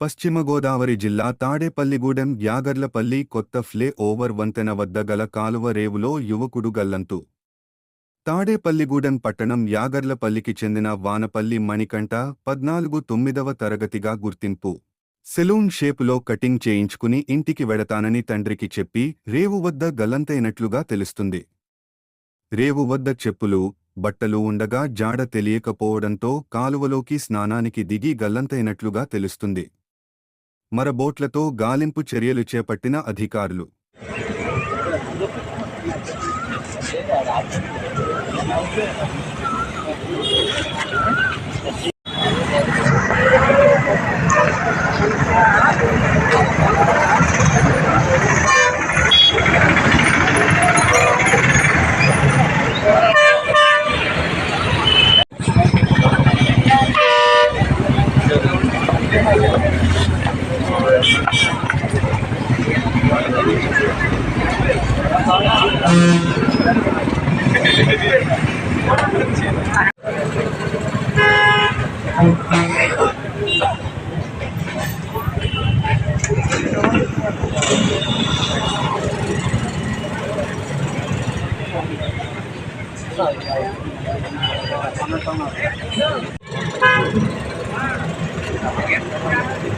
పశ్చిమ గోదావరి జిల్లా తాడేపల్లిగూడెం యాగర్లపల్లి కొత్త ఫ్లే ఓవర్ వంతెన వద్ద గల కాలువ రేవులో యువకుడు గల్లంతు. తాడేపల్లిగూడెం పట్టణం యాగర్లపల్లికి చెందిన వానపల్లి మణికంఠ పద్నాలుగు తొమ్మిదవ తరగతిగా గుర్తింపు. సెలూన్ షేపులో కటింగ్ చేయించుకుని ఇంటికి వెడతానని తండ్రికి చెప్పి రేవు వద్ద గల్లంతైనట్లుగా తెలుస్తుంది. రేవు వద్ద చెప్పులు బట్టలు ఉండగా జాడ తెలియకపోవడంతో కాలువలోకి స్నానానికి దిగి గల్లంతైనట్లుగా తెలుస్తుంది. మరబోట్లతో గాలింపు చర్యలు చేపట్టిన అధికారులు.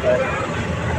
哎。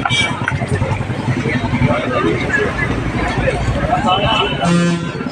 Thank you.